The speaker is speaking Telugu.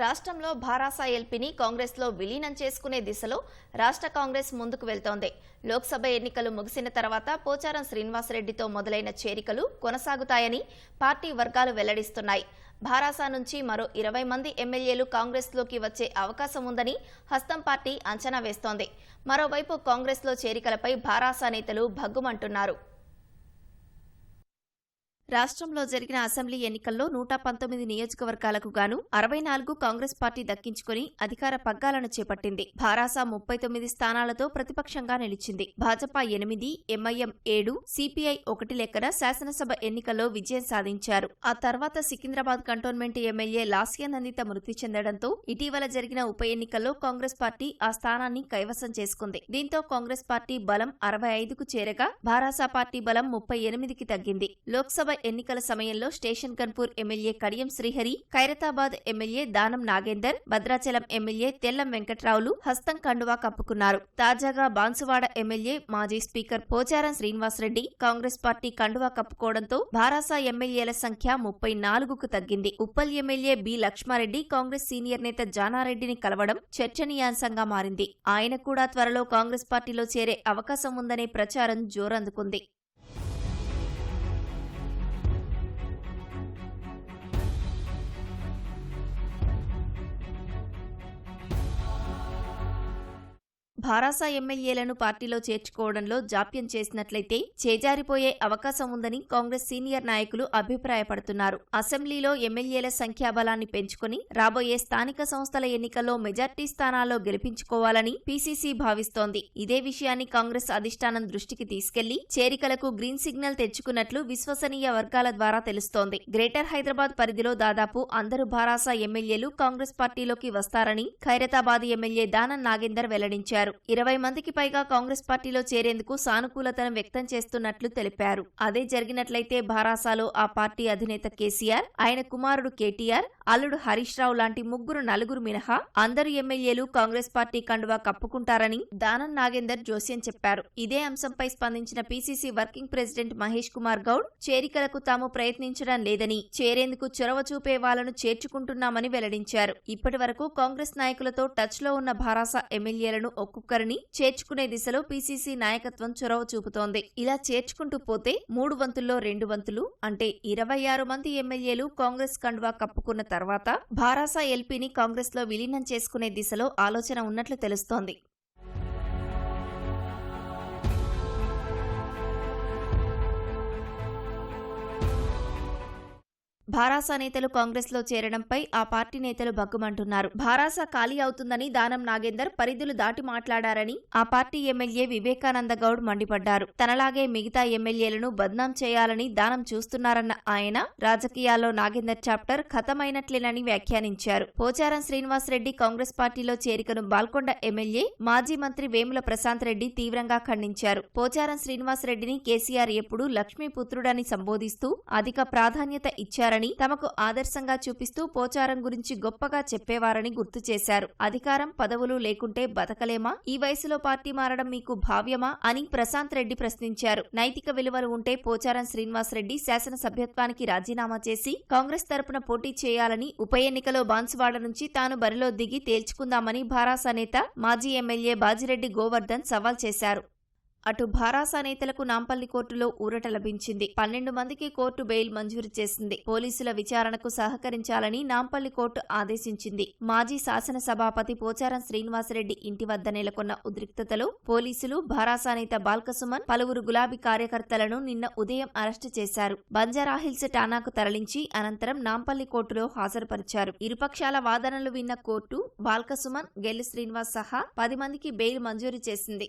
రాష్ట్రంలో భారాసా ఎల్పీని కాంగ్రెస్లో విలీనం చేసుకునే దిశలో రాష్ట్ర కాంగ్రెస్ ముందుకు వెళ్తోంది. లోక్సభ ఎన్నికలు ముగిసిన తర్వాత పోచారం శ్రీనివాసరెడ్డితో మొదలైన చేరికలు కొనసాగుతాయని పార్టీ వర్గాలు వెల్లడిస్తున్నాయి. భారాసా నుంచి మరో ఇరవై మంది ఎమ్మెల్యేలు కాంగ్రెస్లోకి వచ్చే అవకాశం ఉందని హస్తం పార్టీ అంచనా వేస్తోంది. మరోవైపు కాంగ్రెస్లో చేరికలపై భారాసా నేతలు భగ్గుమంటున్నారు. రాష్ట్రంలో జరిగిన అసెంబ్లీ ఎన్నికల్లో నూట పంతొమ్మిది నియోజకవర్గాలకు గాను అరవై నాలుగు కాంగ్రెస్ పార్టీ దక్కించుకుని అధికార పగ్గాలను చేపట్టింది. భారాస ముప్పై తొమ్మిది స్థానాలతో ప్రతిపక్షంగా నిలిచింది. భాజపా ఎనిమిది ఎంఐఎం ఏడు సిపిఐ ఒకటి లెక్కన శాసనసభ ఎన్నికల్లో విజయం సాధించారు. ఆ తర్వాత సికింద్రాబాద్ కంటోన్మెంట్ ఎమ్మెల్యే లాస్యానందిత మృతి చెందడంతో ఇటీవల జరిగిన ఉప ఎన్నికల్లో కాంగ్రెస్ పార్టీ ఆ స్థానాన్ని కైవసం చేసుకుంది. దీంతో కాంగ్రెస్ పార్టీ బలం అరవై ఐదుకు చేరగా భారాసా పార్టీ బలం ముప్పై ఎనిమిదికి తగ్గింది. లోక్సభ ఎన్నికల సమయంలో station Ghanpur MLA Kadiyam Srihari Khairatabad MLA Danam Nagender Bhadrachalam MLA Tellam వెంకట్రావులు హస్తం కండువా కప్పుకున్నారు. తాజాగా బాన్సువాడ ఎమ్మెల్యే మాజీ speaker Pocharam Srinivas Reddy Congress party కండువా కప్పుకోవడంతో భారాసా ఎమ్మెల్యేల సంఖ్య ముప్పై నాలుగుకు తగ్గింది. Uppal MLA B Laxma Reddy Congress senior నేత జానారెడ్డిని కలవడం చర్చనీయాంశంగా మారింది. ఆయన కూడా త్వరలో కాంగ్రెస్ పార్టీలో చేరే అవకాశం ఉందనే ప్రచారం జోరందుకుంది. భారాసా ఎమ్మెల్యేలను పార్టీలో చేర్చుకోవడంలో జాప్యం చేసినట్లయితే చేజారిపోయే అవకాశం ఉందని కాంగ్రెస్ సీనియర్ నాయకులు అభిప్రాయపడుతున్నారు. అసెంబ్లీలో ఎమ్మెల్యేల సంఖ్యాబలాన్ని పెంచుకుని రాబోయే స్థానిక సంస్థల ఎన్నికల్లో మెజార్టీ స్థానాల్లో గెలిపించుకోవాలని పీసీసీ భావిస్తోంది. ఇదే విషయాన్ని కాంగ్రెస్ అధిష్టానం దృష్టికి తీసుకెళ్ళి చేరికలకు గ్రీన్ సిగ్నల్ తెచ్చుకున్నట్లు విశ్వసనీయ వర్గాల ద్వారా తెలుస్తోంది. గ్రేటర్ హైదరాబాద్ పరిధిలో దాదాపు అందరు భారాసా ఎమ్మెల్యేలు కాంగ్రెస్ పార్టీలోకి వస్తారని ఖైరతాబాద్ ఎమ్మెల్యే దానం నాగేందర్ వెల్లడించారు. ఇరవై మందికి పైగా కాంగ్రెస్ పార్టీలో చేరేందుకు సానుకూలతను వ్యక్తం చేస్తున్నట్లు తెలిపారు. అదే జరిగినట్లయితే భారాసాలో ఆ పార్టీ అధినేత కేసీఆర్ ఆయన కుమారుడు కేటీఆర్ అల్లుడు హరీష్ రావు లాంటి ముగ్గురు నలుగురు మినహా అందరు ఎమ్మెల్యేలు కాంగ్రెస్ పార్టీ కండువా కప్పుకుంటారని దానం నాగేందర్ జోస్యం చెప్పారు. ఇదే అంశంపై స్పందించిన PCC working president Mahesh Kumar Goud చేరికలకు తాము ప్రయత్నించడం లేదని చేరేందుకు చొరవ చూపే వాళ్ళను చేర్చుకుంటున్నామని వెల్లడించారు. ఇప్పటి వరకు కాంగ్రెస్ నాయకులతో టచ్లో ఉన్న భారాస ఎమ్మెల్యేలను ఒక్కొక్కరిని చేర్చుకునే దిశలో పీసీసీ నాయకత్వం చొరవ చూపుతోంది. ఇలా చేర్చుకుంటూ పోతే మూడు వంతుల్లో రెండు వంతులు అంటే ఇరవై ఆరు మంది ఎమ్మెల్యేలు కాంగ్రెస్ కండువా కప్పుకున్న తర్వాత భారాసా ఎల్పీని కాంగ్రెస్లో విలీనం చేసుకునే దిశలో ఆలోచన ఉన్నట్లు తెలుస్తోంది. భారాసా నేతలు కాంగ్రెస్లో చేరడంపై ఆ పార్టీ నేతలు భగ్గుమంటున్నారు. భారాసా ఖాళీ అవుతుందని దానం నాగేందర్ పరిధులు దాటి మాట్లాడారని ఆ పార్టీ ఎమ్మెల్యే వివేకానంద గౌడ్ మండిపడ్డారు. తనలాగే మిగతా ఎమ్మెల్యేలను బద్నాం చేయాలని దానం చూస్తున్నారన్న ఆయన రాజకీయాల్లో నాగేందర్ చాప్టర్ ఖతమైనట్లేనని వ్యాఖ్యానించారు. పోచారం శ్రీనివాసరెడ్డి కాంగ్రెస్ పార్టీలో చేరికను బాల్కొండ ఎమ్మెల్యే మాజీ మంత్రి వేముల ప్రశాంత్ రెడ్డి తీవ్రంగా ఖండించారు. పోచారం శ్రీనివాసరెడ్డిని కేసీఆర్ ఎప్పుడూ లక్ష్మీపుత్రుడని సంబోధిస్తూ అధిక ప్రాధాన్యత ఇచ్చారని తమకు ఆదర్శంగా చూపిస్తూ పోచారం గురించి గొప్పగా చెప్పేవారని గుర్తు చేశారు. అధికారం పదవులు లేకుంటే బతకలేమా? ఈ వయసులో పార్టీ మారడం మీకు భావ్యమా? అని ప్రశాంత్ రెడ్డి ప్రశ్నించారు. నైతిక విలువలు ఉంటే పోచారం శ్రీనివాసరెడ్డి శాసనసభ్యత్వానికి రాజీనామా చేసి కాంగ్రెస్ తరపున పోటీ చేయాలని ఉప ఎన్నికలో బాన్సువాడ నుంచి తాను బరిలో దిగి తేల్చుకుందామని భారాస నేత మాజీ ఎమ్మెల్యే బాజిరెడ్డి గోవర్ధన్ సవాల్ చేశారు. అటు భారాసా నేతలకు నాంపల్లి కోర్టులో ఊరట లభించింది. పన్నెండు మందికి కోర్టు బెయిల్ మంజూరు చేసింది. పోలీసుల విచారణకు సహకరించాలని నాంపల్లి కోర్టు ఆదేశించింది. మాజీ శాసన సభాపతి పోచారం శ్రీనివాసరెడ్డి ఇంటి వద్ద నెలకొన్న ఉద్రిక్తతలో పోలీసులు భారాసా నేత బాల్కసుమన్ పలువురు గులాబీ కార్యకర్తలను నిన్న ఉదయం అరెస్టు చేశారు. బంజారాహిల్స్ టానాకు తరలించి అనంతరం నాంపల్లి కోర్టులో హాజరుపరిచారు. ఇరుపక్షాల వాదనలు విన్న కోర్టు బాల్కసుమన్ గెల్లి శ్రీనివాస్ సహా పది మందికి బెయిల్ మంజూరు చేసింది.